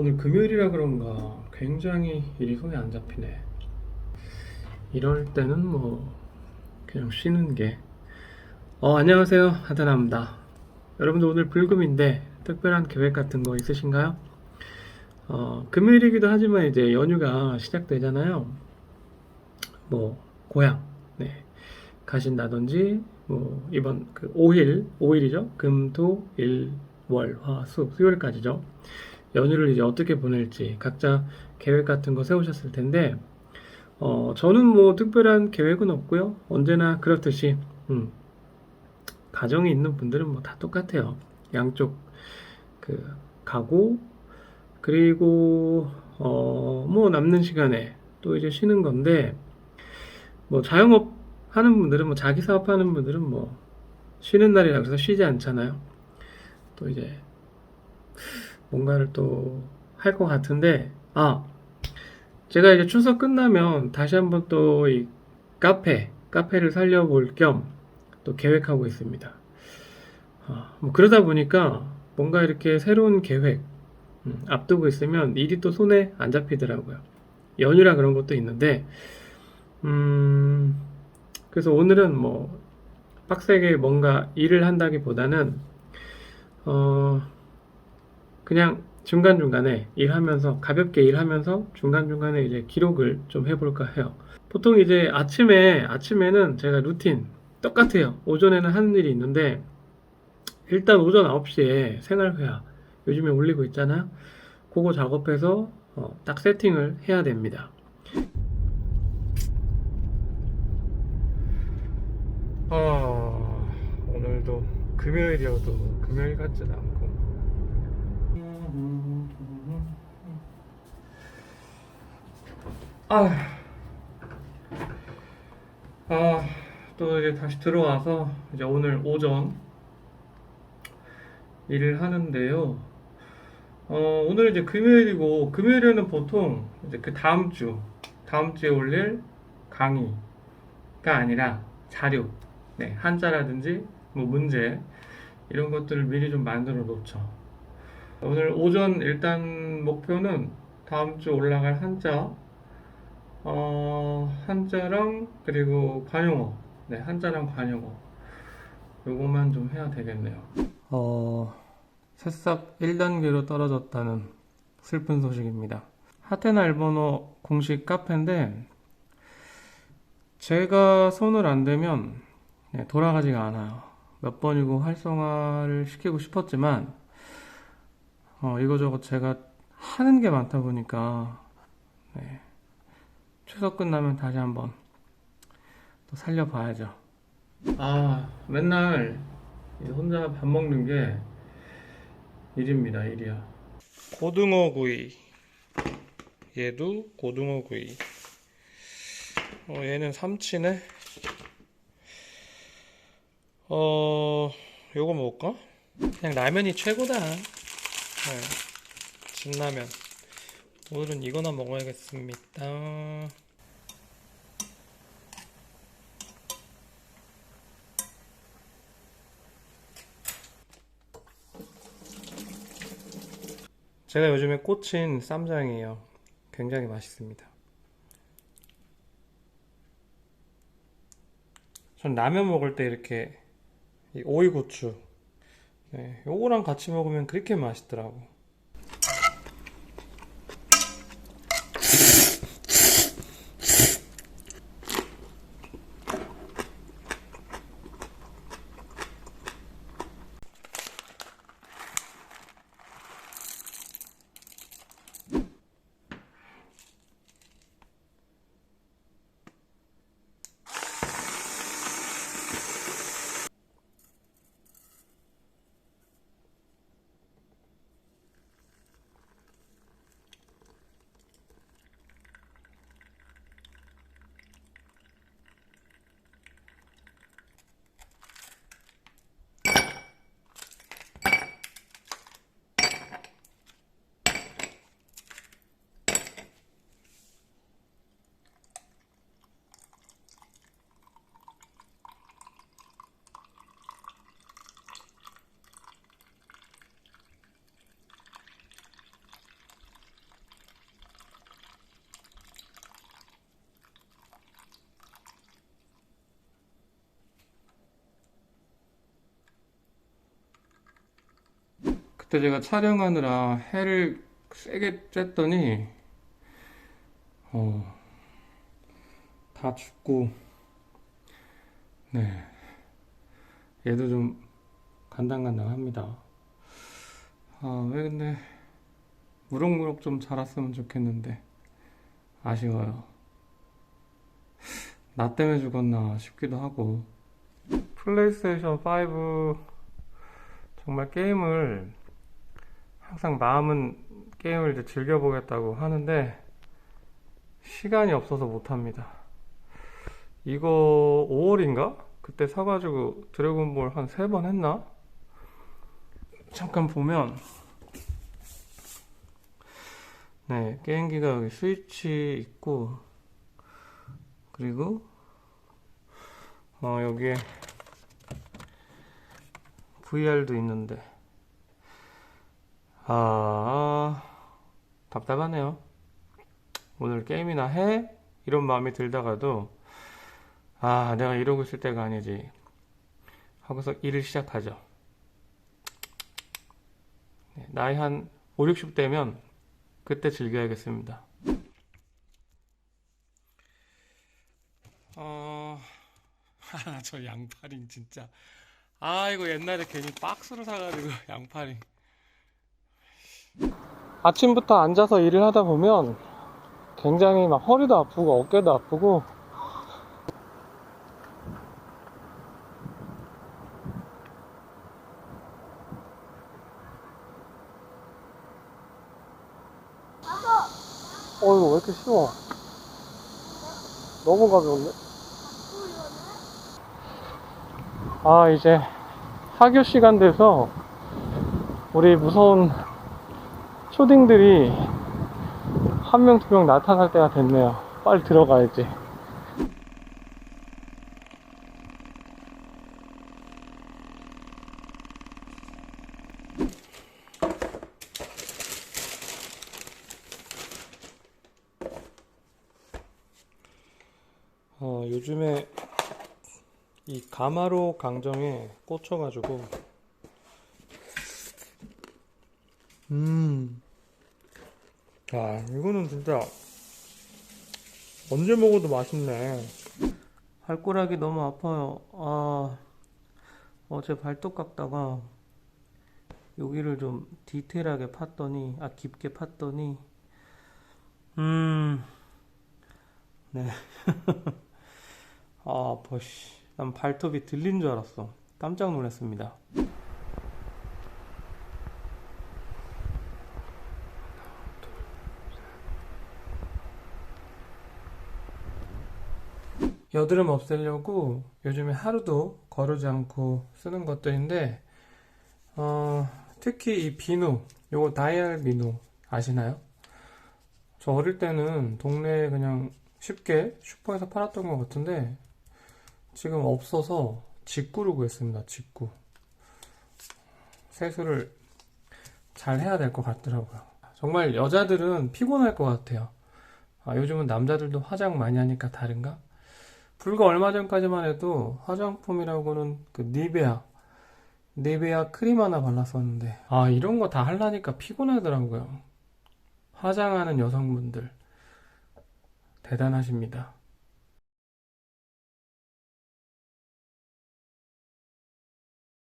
오늘 금요일이라 그런가 굉장히 일이 손에 안 잡히네. 이럴 때는 뭐 그냥 쉬는 게. 어 안녕하세요 하다나입니다. 여러분들 오늘 불금인데 특별한 계획 같은 거 있으신가요? 어 금요일이기도 하지만 이제 연휴가 시작되잖아요. 뭐 고향 네 가신다든지 뭐 이번 그 5일 5일이죠 금토일월화수 수요일까지죠 연휴를 이제 어떻게 보낼지 각자 계획 같은 거 세우셨을 텐데 어 저는 뭐 특별한 계획은 없고요 언제나 그렇듯이 음, 가정이 있는 분들은 뭐 다 똑같아요 양쪽 그 가고 그리고 어 뭐 남는 시간에 또 이제 쉬는 건데 뭐 자영업 하는 분들은 뭐 자기 사업 하는 분들은 뭐 쉬는 날이라 그래서 쉬지 않잖아요. 또 이제 뭔가를 또 할 것 같은데 아 제가 이제 추석 끝나면 다시 한번 또 이 카페 카페를 살려볼 겸 또 계획하고 있습니다. 아, 뭐 그러다 보니까 뭔가 이렇게 새로운 계획 음, 앞두고 있으면 일이 또 손에 안 잡히더라고요. 연휴라 그런 것도 있는데 음, 그래서 오늘은 뭐 빡세게 뭔가 일을 한다기보다는 어 그냥 중간중간에 일하면서 가볍게 일하면서 중간중간에 이제 기록을 좀 해볼까 해요. 보통 이제 아침에 아침에는 제가 루틴 똑같아요. 오전에는 하는 일이 있는데 일단 오전 9시에 생활회화 요즘에 올리고 있잖아요. 그거 작업해서 어, 딱 세팅을 해야 됩니다. 아, 오늘도 금요일이어도 금요일 같진 않고. 아, 아, 또 이제 다시 들어와서 이제 오늘 오전 일을 하는데요. 어, 오늘 이제 금요일이고 금요일에는 보통 이제 그 다음 주, 다음 주에 올릴 강의가 아니라 자료, 네, 한자라든지 뭐 문제 이런 것들을 미리 좀 만들어 놓죠. 오늘 오전 일단 목표는 다음 주 올라갈 한자, 어, 한자랑 그리고 관용어, 네, 한자랑 관용어 요것만 좀 해야 되겠네요. 어, 새싹 1단계로 떨어졌다는 슬픈 소식입니다. 하테나 일본어 공식 카페인데 제가 손을 안 대면 네, 돌아가지가 않아요. 몇 번이고 활성화를 시키고 싶었지만 어, 이거저것 제가 하는 게 많다 보니까 네, 추석 끝나면 다시 한번 또 살려봐야죠. 아 맨날 혼자 밥 먹는 게 일입니다 일이야. 고등어 구이 얘도 고등어 구이 어, 얘는 삼치네 어, 요거 먹을까? 그냥 라면이 최고다. 네. 진라면. 오늘은 이거나 먹어야겠습니다. 제가 요즘에 꽂힌 쌈장이에요. 굉장히 맛있습니다. 전 라면 먹을 때 이렇게 이 오이고추 네, 요거랑 같이 먹으면 그렇게 맛있더라고 그때 제가 촬영하느라 해를 세게 쬐더니 어, 다 죽고 네. 얘도 좀 간당간당합니다. 아왜 근데 무럭무럭 좀 자랐으면 좋겠는데. 아쉬워요. 나 때문에 죽었나 싶기도 하고. 플레이스테이션 5 정말 게임을 항상 마음은 게임을 이제 즐겨보겠다고 하는데 시간이 없어서 못합니다. 이거 5월인가? 그때 사가지고 드래곤볼 한 세 번 했나? 잠깐 보면 네 게임기가 여기 스위치 있고 그리고 어 여기에 VR도 있는데 아 답답하네요. 오늘 게임이나 해? 이런 마음이 들다가도 아 내가 이러고 있을 때가 아니지 하고서 일을 시작하죠. 네, 나이 한 5, 60대면 그때 즐겨야겠습니다. 어... 아, 저 양파링 진짜 아 이거 옛날에 괜히 박스로 사가지고 양파링 아침부터 앉아서 일을 하다 보면 굉장히 막 허리도 아프고 어깨도 아프고 어 이거 왜 이렇게 쉬워? 너무 가벼운데? 아 이제 하교 시간 돼서 우리 무서운 초딩들이 한 명, 두 명 나타날 때가 됐네요. 빨리 들어가야지. 어, 요즘에 이 가마로 강정에 꽂혀가지고 음. 야, 이거는 진짜 언제 먹어도 맛있네. 발꼬락이 너무 아파요. 아, 어제 발톱 깎다가 여기를 좀 디테일하게 팠더니, 아, 깊게 팠더니, 음, 네. 아, 씨. 난 발톱이 들린 줄 알았어. 깜짝 놀랐습니다. 여드름 없애려고 요즘에 하루도 거르지 않고 쓰는 것들인데 어, 특히 이 비누 요거 다이얼 비누 아시나요? 저 어릴 때는 동네에 그냥 쉽게 슈퍼에서 팔았던 것 같은데 지금 없어서 직구를 구했습니다 직구 세수를 잘 해야 될 것 같더라고요 정말 여자들은 피곤할 것 같아요 아, 요즘은 남자들도 화장 많이 하니까 다른가? 불과 얼마 전까지만 해도 화장품이라고는 그 니베아 니베아 크림 하나 발랐었는데 아 이런 거 다 하려니까 피곤하더라고요. 화장하는 여성분들. 대단하십니다